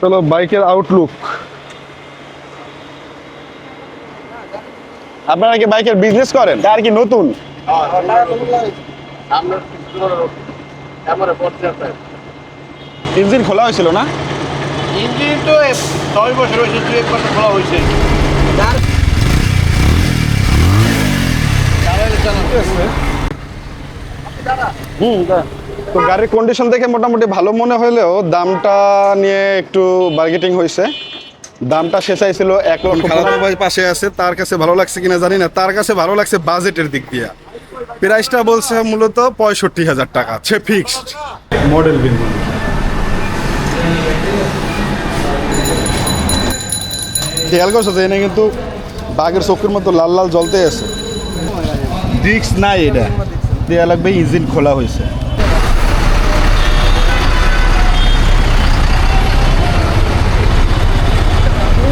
চলো বাইকের আউটলুক আপনারা কি বাইকের বিজনেস করেন? আর কি নতুন? ইঞ্জিন খোলা হয়েছিল না? ইঞ্জিন তো ছয় বছর হয়েছে দুই এক বছর খোলা হয়েছে। হুম তো গাড়ির কন্ডিশন দেখে মোটামুটি ভালো মনে হলেও দামটা নিয়ে একটু বার্গেটিং হয়েছে দামটা সে চাইছিল এক লক্ষ ভাই পাশে আছে তার কাছে ভালো লাগছে কিনা জানি না তার কাছে ভালো লাগছে বাজেটের দিক দিয়ে। প্রাইসটা বলছে মূলত পঁয়ষট্টি হাজার টাকা সে ফিক্সড মডেল কিন্তু খেয়াল করছ যে এনে কিন্তু বাঘের চোখের মতো লাল লাল জ্বলতে আছে। ডিস্ক নাই এটা। দেওয়া লাগবে ইঞ্জিন খোলা হয়েছে।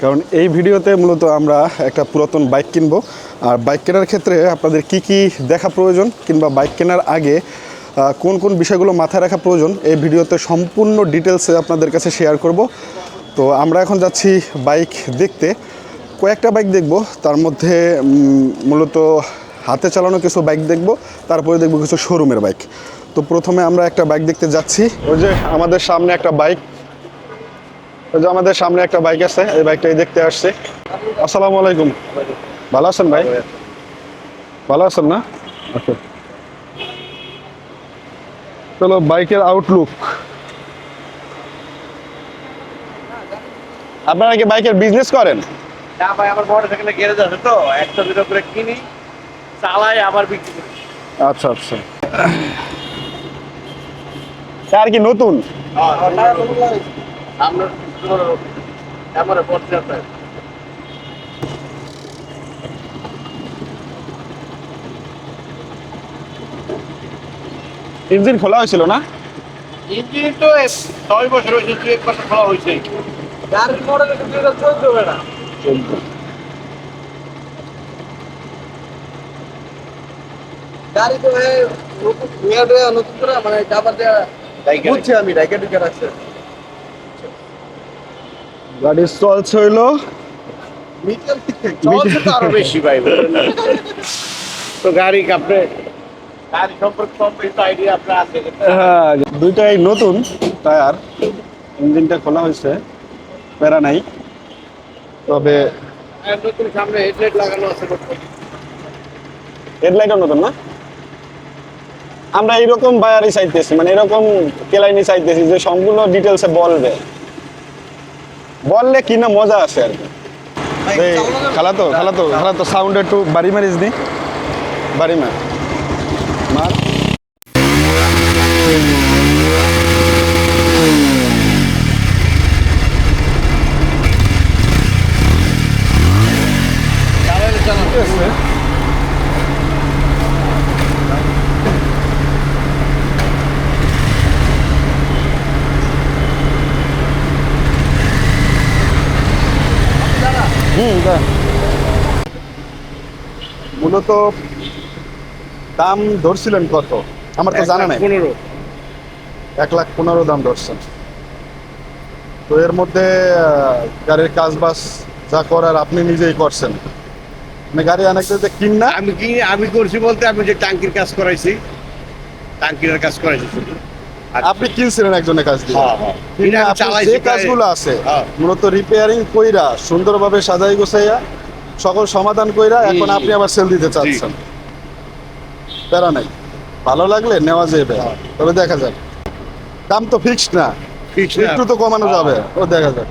কারণ এই ভিডিওতে মূলত আমরা একটা পুরাতন বাইক কিনবো। আর বাইক কেনার ক্ষেত্রে আপনাদের কি কি দেখা প্রয়োজন কিংবা বাইক কেনার আগে কোন কোন বিষয়গুলো মাথায় রাখা প্রয়োজন, এই ভিডিওতে সম্পূর্ণ ডিটেলসে আপনাদের কাছে শেয়ার করব। তো আমরা এখন যাচ্ছি বাইক দেখতে। কয়েকটা বাইক দেখব, তার মধ্যে মূলত হাতে চালানো কিছু বাইক দেখব, তারপরে দেখব কিছু শোরুমের বাইক। তো প্রথমে আমরা একটা বাইক দেখতে যাচ্ছি। ওই যে আমাদের সামনে একটা বাইক। যে আমাদের সামনে একটা বাইক আছে এই বাইকটাই দেখতে আসছে। আসসালামু আলাইকুম। ভালো আছেন ভাই? ভালো আছেন না? ওকে চলো বাইকের আউটলুক আপনারা কি বাইকের বিজনেস করেন? না ভাই আমার সাইকেলে গ্যারেজ আছে তো একটা দুটো করে কিনি চালাই আবার বিক্রি করি। আচ্ছা আচ্ছা। আর কি নতুন? আমরা আমার ইঞ্জিন খোলা হয়েছিল না? ইঞ্জিন তো ছয় বছর হয়েছে দুই এক বছর খোলা হয়েছে। গাড়ির মডেল এটা চলতে হবে না গাড়ি তো নতুন নতুন করে মানে ডাইকা বুঝছি আমি ডাইকা ডিকা রাখছে। গাড়ি চলছে হইল তো আরও বেশি ভাই বুঝলেন না? তো গাড়ি আপনি গাড়ি সম্পর্কে কম বেশি আইডিয়া আপনার আছে। হ্যাঁ দুইটাই নতুন টায়ার। ইঞ্জিনটা খোলা হয়েছে প্যারা নাই। তবে নতুন সামনে হেডলাইট লাগানো আছে হেডলাইটও নতুন না? আমরা এইরকম বায়ারই চাইতেছি মানে এরকম কেলাইনি চাইতেছি যে সম্পূর্ণ ডিটেলসে বলবে। বললে কি না মজা আছে আর খালাতো খালাতো খালাতো সাউন্ড একটু বাড়ি মারিস দি বাড়ি মার চালাইলে চালানো হুম দা। মূলত দাম ধরছিলেন কত? আমার তো জানা নাই। পনেরো। এক লাখ পনেরো দাম ধরছেন। তো এর মধ্যে গাড়ির কাজ বাস যা করার আপনি নিজেই করছেন। মানে গাড়ি অনেকটা কিন না আমি কি আমি করছি বলতে আমি যে টাঙ্কির কাজ করাইছি টাঙ্কির কাজ করাইছি শুধু। আপনি কিনছিলেন একজনের কাজ দিয়ে? হ্যাঁ, হ্যাঁ। যে কাজগুলো আছে হ্যাঁ। মূলত রিপেয়ারিং কইরা সুন্দরভাবে সাজাই গোছাইয়া সকল সমাধান কইরা এখন আপনি আবার সেল দিতে চাচ্ছেন। প্যারা নাই। ভালো লাগলে নেওয়া যাবে। তবে দেখা যাক। দাম তো ফিক্সড না। Fixed একটু তো কমানো হ্যাঁ, যাবে। ও দেখা যাক।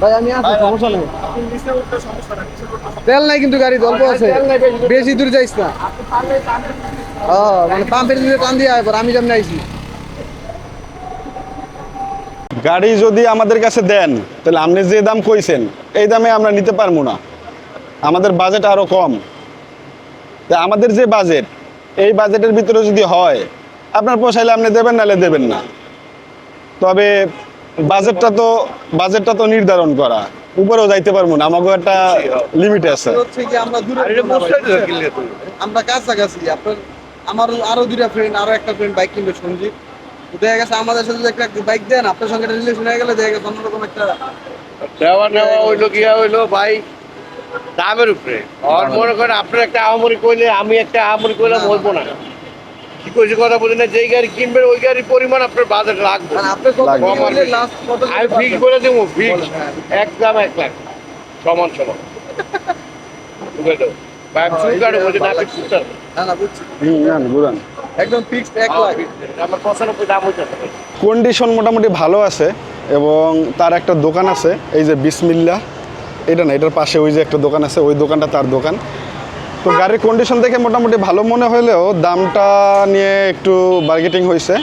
ভাই আমি আছি সমস্যা নেই। তেল নাই কিন্তু গাড়ি অল্প আছে। বেশি। দূর যাইস না। ও মানে পাম্পের দিকে টান দিয়ে আয় আমি যেমন আইছি। গাড়ি যদি আমাদের কাছে দেন তাহলে আপনি যে দাম কইছেন এই দামে আমরা নিতে পারব না। আমাদের বাজেট আরও কম। তা আমাদের যে বাজেট এই বাজেটের ভিতরে যদি হয় আপনার পোষাইলে আপনি দেবেন নাহলে দেবেন না। তবে বাজেটটা তো বাজেটটা তো নির্ধারণ করা। উপরেও যাইতে পারব না আমাকে একটা লিমিট আছে। আমরা কাছাকাছি আপনার আমার আরও দুইটা ফ্রেন্ড আরও একটা ফ্রেন্ড বাইক কিনবে সঞ্জীব। দেখা গেছে আমাদের সাথে একটা বাইক দেন আপনার সঙ্গে রিলেশন হয়ে গেলে দেখা গেছে অন্যরকম একটা দেওয়া নেওয়া হইল গিয়া হইল ভাই দামের উপরে। আর মনে করেন আপনার একটা আহামরি কইলে আমি একটা আহামরি কইলে বলব না। কি কইছে কথা বলি না যেই গাড়ি কিনবেন ওই গাড়ির পরিমাণ আপনার বাজেট লাগবে। আমি ফিক্স করে দেবো ফিক্স এক দাম এক লাখ। সমান সমান। বুঝে দেবো কন্ডিশন মোটামুটি ভালো আছে এবং তার একটা দোকান আছে এই যে বিসমিল্লা। এটা না এটার পাশে ওই যে একটা দোকান আছে ওই দোকানটা তার দোকান। তো গাড়ির কন্ডিশন দেখে মোটামুটি ভালো মনে হলেও দামটা নিয়ে একটু বার্গেটিং হয়েছে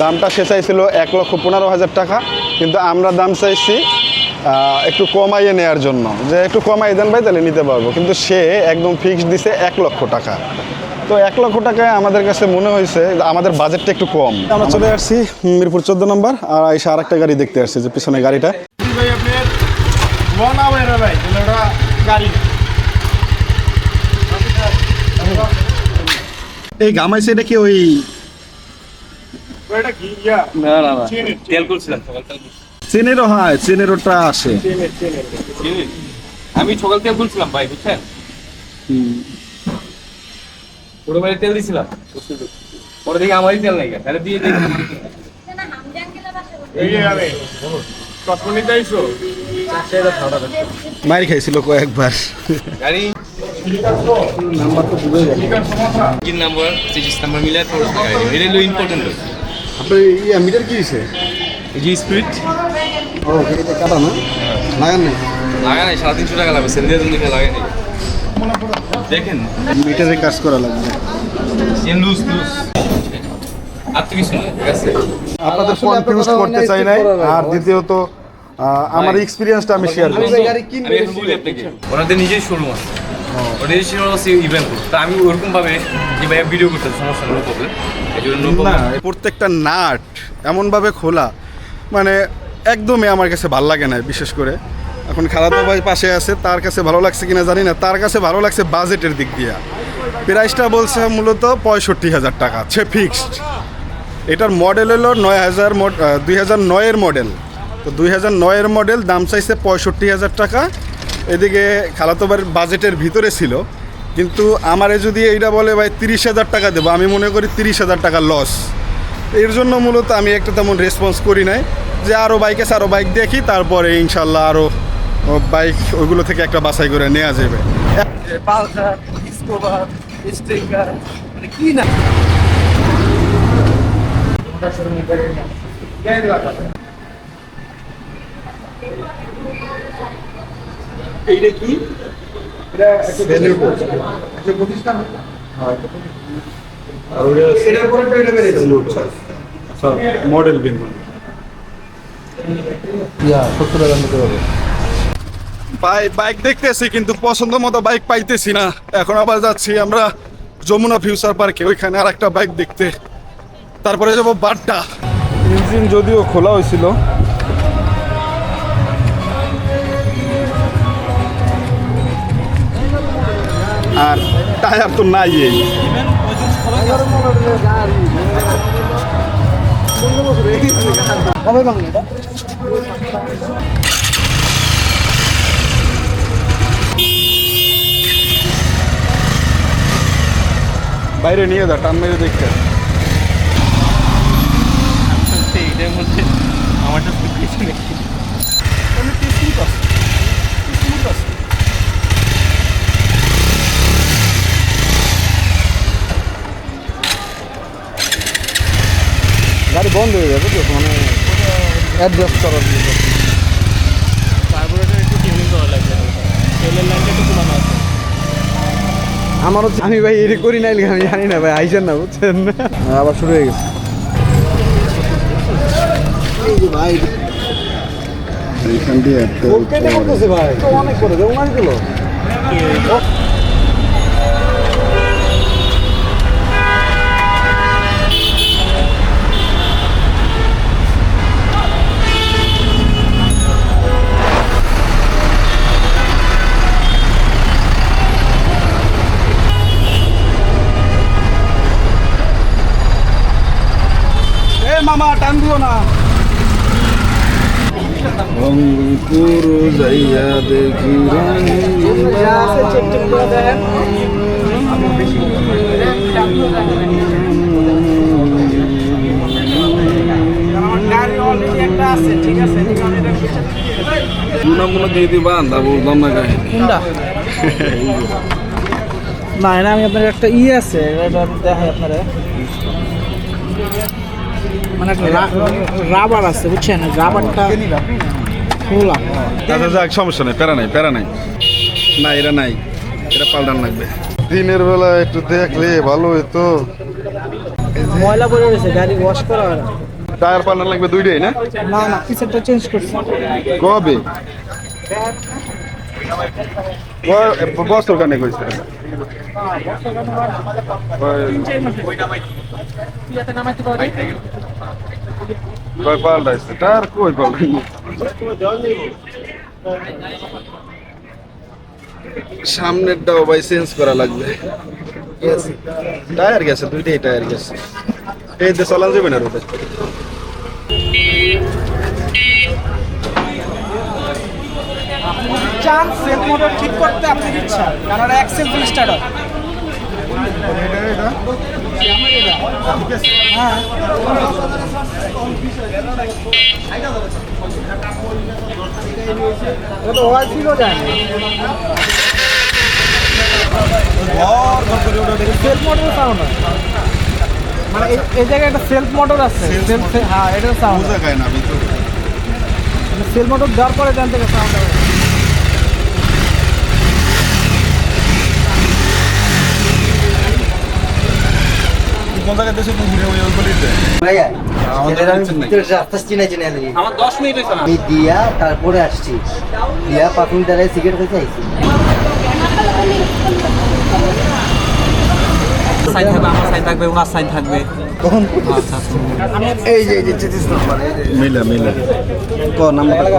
দামটা সে চাইছিল এক লক্ষ পনেরো হাজার টাকা কিন্তু আমরা দাম চাইছি একটু কমাইয়ে নেওয়ার জন্য। যে একটু কমাই দেন ভাই তাহলে নিতে পারব। কিন্তু সে একদম ফিক্সড দিছে এক লক্ষ টাকা। তো এক লক্ষ টাকায় আমাদের কাছে মনে হয়েছে আমাদের বাজেটটা একটু কম। আমরা চলে আসছি মিরপুর চোদ্দ নম্বর আর এসে আর একটা গাড়ি দেখতে আসছি যে পিছনে গাড়িটা। এই গামাইছে এটা কি ওই না না না। তেল করছিলাম সকাল তেল করছিলাম। চেনেরও হয় চেনেরওটা আসে? আমি সকাল তেল করছিলাম ভাই বুঝছেন? ছোট ভাই তেল দিছিলাম। পরে দেখি আমারই তেল নাই তাহলে দিয়ে দেখি মারি খাইছিল কয়েকবার। গাড়ি? ইঞ্জিন নাম্বার সিজিস নাম্বার মিলে গাড়ি। এটা ইম্পর্টেন্ট আপনার ইয়া মিটার কি দিছে এই যে স্পিড ও এটা কাটা না? লাগান নাই? লাগা নাই সাড়ে তিনশো টাকা লাগবে সেন্দিয়া তুমি লাগে নাই দেখেন। মিটারে কাজ করা লাগবে। Loose loose. আর তো কিছু না ঠিক আছে। আপনাদের কনফিউজ করতে চাই নাই। আর দ্বিতীয়ত আমার এক্সপিরিয়েন্সটা আমি শেয়ার আমি করি যে গাড়ি কিনবো আমি এখন বলি আপনাকে ওনাদের নিজের শোরুম আছে। ওদের শোরুম আছে ইভেন্ট তা আমি ওরকম ভাবে যে ভাইয়া ভিডিও করতে সমস্যা নেই প্রবলেম এই জন্য no না প্রত্যেকটা নাট এমনভাবে খোলা। মানে একদমই আমার কাছে ভালো লাগে না বিশেষ করে। এখন খালাতো ভাই পাশে আছে, তার কাছে ভালো লাগছে কিনা জানি না, তার কাছে ভালো লাগছে বাজেটের দিক দিয়ে। প্রাইসটা বলছে মূলত পঁয়ষট্টি হাজার টাকা, সে ফিক্সড এটার মডেল হলো নয় হাজার দুই হাজার নয়ের মডেল তো দুই হাজার নয়ের মডেল দাম চাইছে পঁয়ষট্টি হাজার টাকা। এদিকে খালাতোবার বাজেটের ভিতরে ছিল। কিন্তু আমারে যদি এইটা বলে, ভাই, তিরিশ হাজার টাকা দেবো, আমি মনে করি তিরিশ হাজার টাকা লস এর জন্য মূলত আমি একটা তেমন রেসপন্স করি নাই। যে আরও বাইক আছে আরও বাইক দেখি তারপরে ইনশাল্লাহ আরও বাইক ওইগুলো থেকে একটা বাছাই করে নেওয়া যাবে। পালসার ডিসকভার মানে কি না? এইটা কি? মডেল বিমান হবে। বাইক বাইক দেখতেছি, কিন্তু পছন্দ মতো বাইক পাইতেছি না। এখন আবার যাচ্ছি আমরা যমুনা ফিউচার পার্কে, ওইখানে আর একটা বাইক দেখতে। তারপরে যাব বাড্ডা। ইঞ্জিন যদিও খোলা হয়েছিল। আর টায়ার তো নাই এই। বাইরে নিয়ে যা টান মেরে দেখতে। এইটার মধ্যে আমারটা বন্ধ হয়ে যাবে তো মানে অ্যাডজাস্ট করার জন্য। কার্বোরেটর একটু টিউনিং করা লাগবে। তেলের লাইনটা একটু পুরানো আছে। আমার আমি ভাই এটি করি নাই আমি জানি না ভাই আইসেন না বুঝছেন? আবার শুরু হয়ে গেছে। ভাই এইখান দিয়ে অনেক করে দেবো মামা টান দিও না। রংপুর যাইয়া দেখি দিয়ে দিবা আন্দা বললাম না কাহিনী না আমি আপনার একটা ই আছে এটা দেখাই আপনারা। মানে রাবার আছে বুঝছেন? রাবারটা খোলা। আচ্ছা যাক সমস্যা নেই প্যারা নাই প্যারা নাই। না এটা নাই এটা পাল্টান লাগবে। দিনের বেলা একটু দেখলে ভালো হইতো। ময়লা পড়ে রয়েছে গাড়ি ওয়াশ করা হয় না। টায়ার পাল্টান লাগবে দুইটাই না? না না পিছনটা চেঞ্জ করছি। কবে? বছর কানে কইছে। কয় পাল্টাইছে টায়ার কই পাল্টাইনি সামনেরটাও ভাই, চেঞ্জ করা লাগবে। টায়ার গেছে, দুইটাই টায়ার গেছে। এই যে চলান যাবে না রোদে চান সেলফ মোটর ঠিক করতে আপনি ইচ্ছা? কারণ এক সেলফ স্টার্ট হয় হ্যাঁ ও তো ওয়াল ছিল যায় সেলফ মোটর সাউন্ড মানে এই- জায়গায় একটা সেলফ মোটর আছে। সেলফ হ্যাঁ এটা সাউন্ড বোঝা যায় না ভিতরে। সেল মোটর দেওয়ার পরে জান থেকে সাউন্ড কোন জায়গায় দেশে তুমি ঘুরে ওই গলিতে ভাইয়া এদের আমি ভিতরে রাস্তা চিনে চিনে আনি আমার দশ মিনিট হয়েছে আমি দিয়া তারপরে আসছি দিয়া মিনিট দাঁড়ায় সিগারেট খেতে আইছি সাইড থাকবে আমার সাইড থাকবে ওনার সাইড থাকবে আচ্ছা এই যে এই যে চেতিস নাম্বার এই যে মিলা মিলা ক নাম্বারটা ক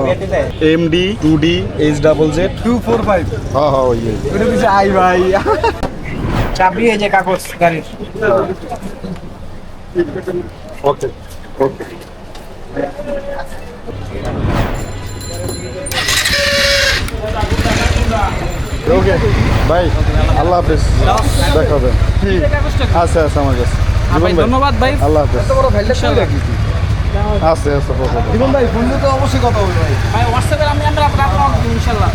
M D two D H double Z two four five হ্যাঁ হ্যাঁ ওই ওটা দিছে আই ভাই চাবি এই যে কাগজ গাড়ির ওকে ওকে ওকে বাই আল্লাহ হাফেজ। দেখা হবে। ঠিক আছে আছে আমার কাছে। ভাই ধন্যবাদ ভাই। আল্লাহ হাফেজ। বড় ফাইলটা রাখি আছে আছে জীবন ভাই ফোন তো অবশ্যই কথা হবে ভাই। ভাই হোয়াটসঅ্যাপে আমি আমরা আপনার ইনশাল্লাহ